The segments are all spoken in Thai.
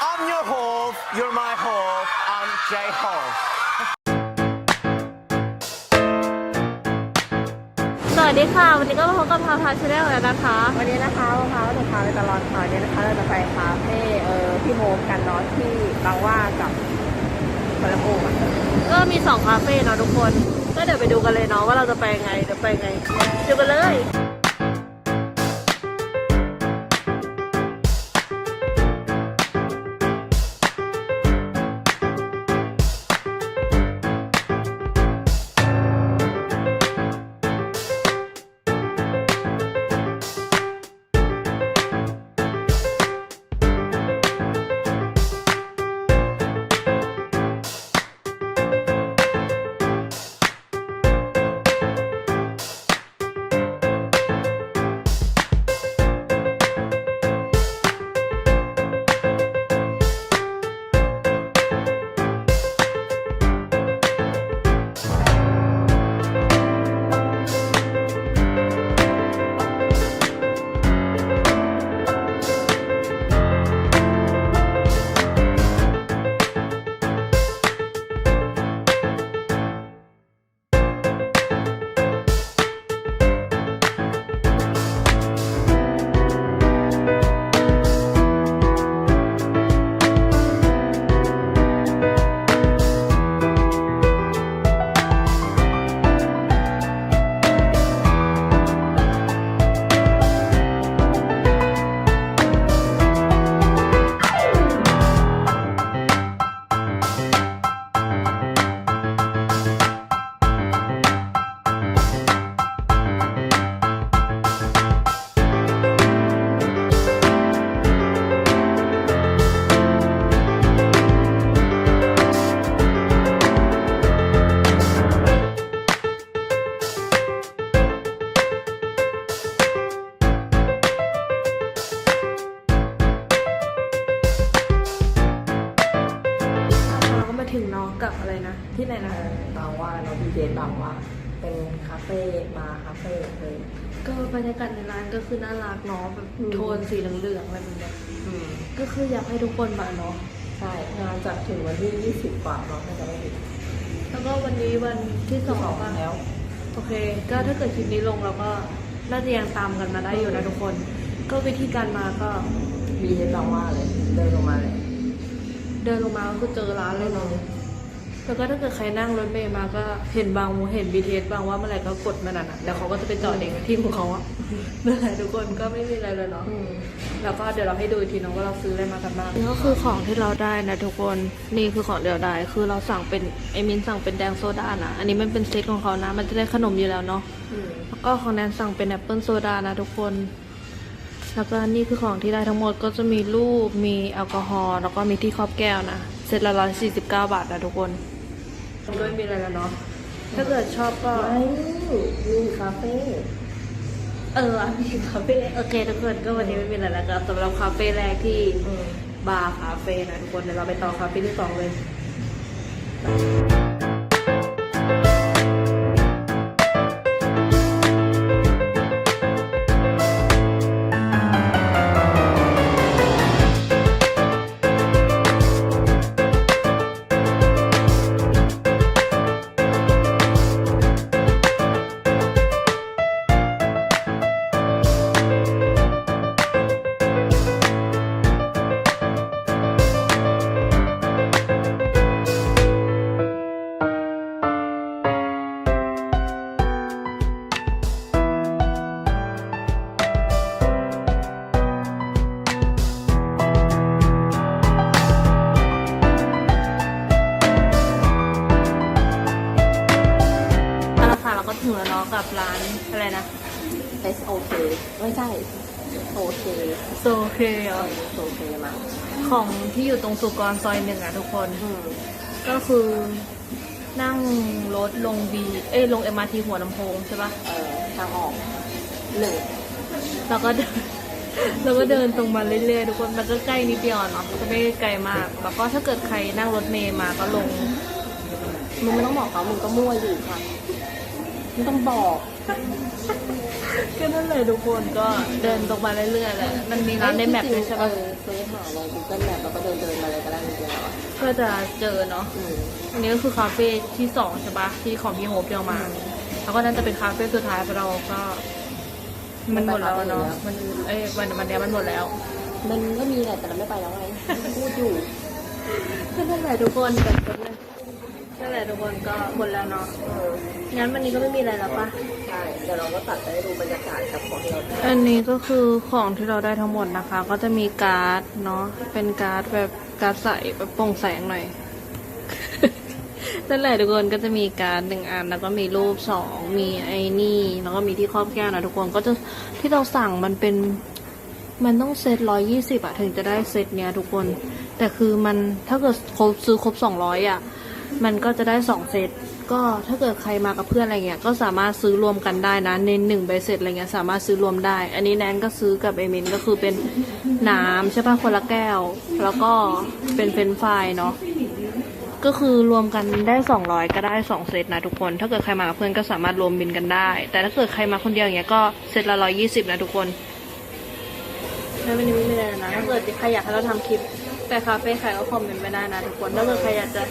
I'm your Hove you're my Hove I'm J Hove สวัสดีค่ะ วันนี้ก็มาพบกับพาพาชาแนลแล้วนะคะ วันนี้นะคะมะพร้าวจะพาไปตลอดข่าวเนี่ยนะคะ เราจะไปคาเฟ่เออพี่โฮมกันเนาะที่บางหว่ากับสระภูมิอะก็มีสองคาเฟ่เนาะทุกคน ก็เดี๋ยวไปดูกันเลยเนาะว่าเราจะไปยังไงเดี๋ยวไปยังไงดูกันเลย องกับอะไรนะ ที่ไหนเอนะอบางหว่าเนาะดีเจบางหว่า เป็นคาเฟ่มาคาเฟ่เลยก็บรรยากาศในร้านก็คือน่ารักเนาะแบบอืมโทนสีเหลืองๆอะไรแบบเนี้ยอืมก็คืออยากให้ทุกคนมาเนาะใช่งานจัดถึงวันที่ 20 กว่าเนาะน่าจะไม่ผิดแล้วก็วันนี้วันที่สองสองป่ะแล้วโอเค ก็ถ้าเกิดคลิปนี้ลงเราก็น่าจะยังตามกันมาได้อยู่นะทุกคน ก็วิธีการมาก็บีเฮดบางหว่าเลย เดินลงมาเลย เดินลงมาก็คือเจอร้านเลยเนาะ แล้วก็ถ้าเกิดใครนั่งรถเมล์มาก็เห็นบางเห็น BTS บางว่าเมื่อไหร่ก็กดมานั่นน่ะแล้วเขาก็จะไปจอดเองที่ของเขาอะนั่นแหละทุกคนก็ไม่มีอะไรเลยเนาะอืมแล้วก็เดี๋ยวเราให้ดูอีกทีน้องว่าเราซื้ออะไรมากันบ้างนี่ก็คือของที่เราได้นะทุกคนนี่คือของที่เราได้คือเราสั่งเป็นไอมินสั่งเป็นแดงโซดานะอันนี้มันเป็นเซตของเขานะ มันจะได้ขนมอยู่แล้วเนาะอืมแล้วก็ของแนนสั่งเป็นแอปเปิลโซดานะทุกคนแล้วก็นี่คือของที่ได้ทั้งหมดก็จะมีรูปมีแอลกอฮอล์แล้วก็มีที่ครอบแก้วนะเซตละร้อยสี่สิบเก้าบาทนะทุกคน ก็ไม่มีอะไรแล้วเนาะ ถ้าเกิดชอบก็ไม่นี่คาเฟ่เออมีคาเฟ่โอเคทุกคนก็วันนี้ไม่มีอะไรแล้วก็สำหรับคาเฟ่แรกที่อืมบาร์คาเฟ่นะทุกคนเดี๋ยวเราไปต่อคาเฟ่ที่สองเลย แล้วเนาะกับร้านอะไรนะ S O K ไม่ใช่ โอเคโซเคเหรอโอเคมาของที่อยู่ตรงสุกรซอยหนึ่งอะทุกคน อืมก็คือนั่งรถลงบีเอ้ยลงเอ็มอาร์ทีหัวลำโพงใช่ปะเอ่อทางออกหนึ่งแล้วก็เดิน แล้วก็เดินตรงมาเรื่อยๆทุกคนมันก็ใกล้นิดเดียวเนาะก็ไม่ไกลมาก แล้วก็ถ้าเกิดใครนั่งรถเมย์มาก็ลง มึงไม่ต้องบอกเขามึงก็มั่วอยู่ค่ะ มึงต้องบอกก็นั่นเลยทุกคนก็เดินตรงมาเรื่อยๆแหละมันมีร้านในแมปด้วยใช่ปะเออซื้อหาใน Google Map แล้วก็เดินเดินๆมาเลยก็ได้จริงๆแล้วอะก็จะเจอเนาะอืมอันนี้ก็คือคาเฟ่ที่สองใช่ปะที่ของพี่โฮปเดียวมา แล้วก็นั่นจะเป็นคาเฟ่สุดท้ายเพราะเราก็ มันหมดแล้วเนาะมันเอ้ยวันวันเนี้ยมันหมดแล้ว มันก็มีแหละแต่เราไม่ไปแล้วไงพูดอยู่ ก็นั่นแหละทุกคนกันคนเลย นั่นแหละทุกคนก็หมดแล้วเนาะเอองั้นวันนี้ก็ไม่มีอะไรแล้วปะใช่เดี๋ยวเราก็ตัดไปให้ดูบรรยากาศกับของที่เราได้อันนี้ก็คือของที่เราได้ทั้งหมดนะคะ ก็จะมีการ์ดเนาะเป็นการ์ดแบบการ์ดใสแบบโปร่งแสงหน่อย นั่นแหละทุกคนก็จะมีการ์ดหนึ่งอันแล้วก็มีรูปสองมีไอ้นี่แล้วก็มีที่ครอบแก้วนะทุกคนก็จะที่เราสั่งมันเป็นมันต้องเซตร้อยยี่สิบอะถึงจะได้เซตเนี้ยทุกคน แต่คือมันถ้าเกิดครบซื้อครบสองร้อยอะ มันก็จะได้สองเซต ก็ถ้าเกิดใครมากับเพื่อนอะไรเงี้ย ก็สามารถซื้อรวมกันได้นะ ในหนึ่งใบเสร็จอะไรเงี้ยสามารถซื้อรวมได้ อันนี้แนนก็ซื้อกับเอมินก็คือเป็นน้ำใช่ป่ะคนละแก้ว แล้วก็เป็นเฟรนฟรายเนาะ ก็คือรวมกันได้สองร้อยก็ได้สองเซตนะทุกคน ถ้าเกิดใครมากับเพื่อนก็สามารถรวมบินกันได้ แต่ถ้าเกิดใครมาคนเดียวอย่างเงี้ยก็เซตละร้อยยี่สิบนะทุกคนไม่ไม่ได้ไม่ได้นะถ้าเกิดใครอยากให้เราทำคลิป แต่คาเฟ่ใครก็คอมเมนต์ไม่ได้นะทุกคนถ้าเกิดใครอยากจะ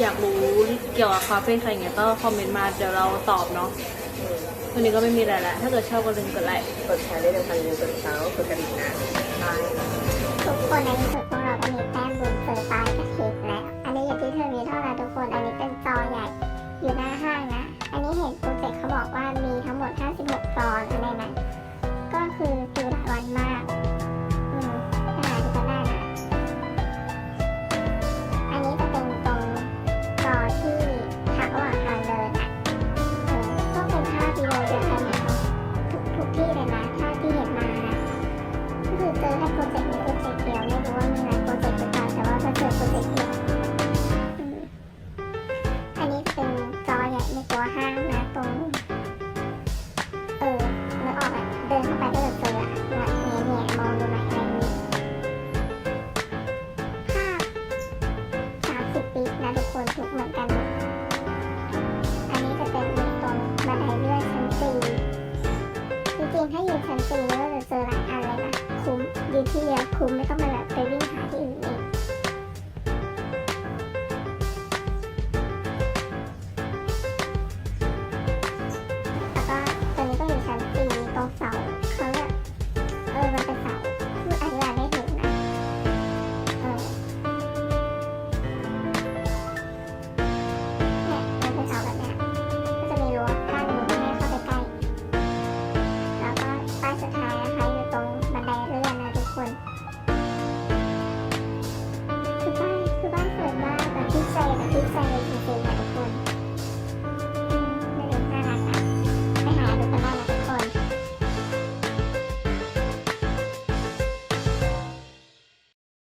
อยากรู้เกี่ยวกับคาเฟ่ใครเงี้ยก็คอมเมนต์มาเดี๋ยวเราตอบเนาะวันนี้ก็ไม่มีอะไรละถ้าเกิดชอบก็ลืมกดไลค์กดแชร์ได้เลยวกันเร็วกดเซากดกระดิ่งนะบายทุกคนในที่สุดของเราก็มีแต้มบุญเฟยปลายกับเค้แล้ว อันนี้อยู่ที่เธอมีเท่าไรทุกคนอันนี้ ลี้ยคือไม่ต้องมาแบบไปวิ่งหาที่อื่นเลย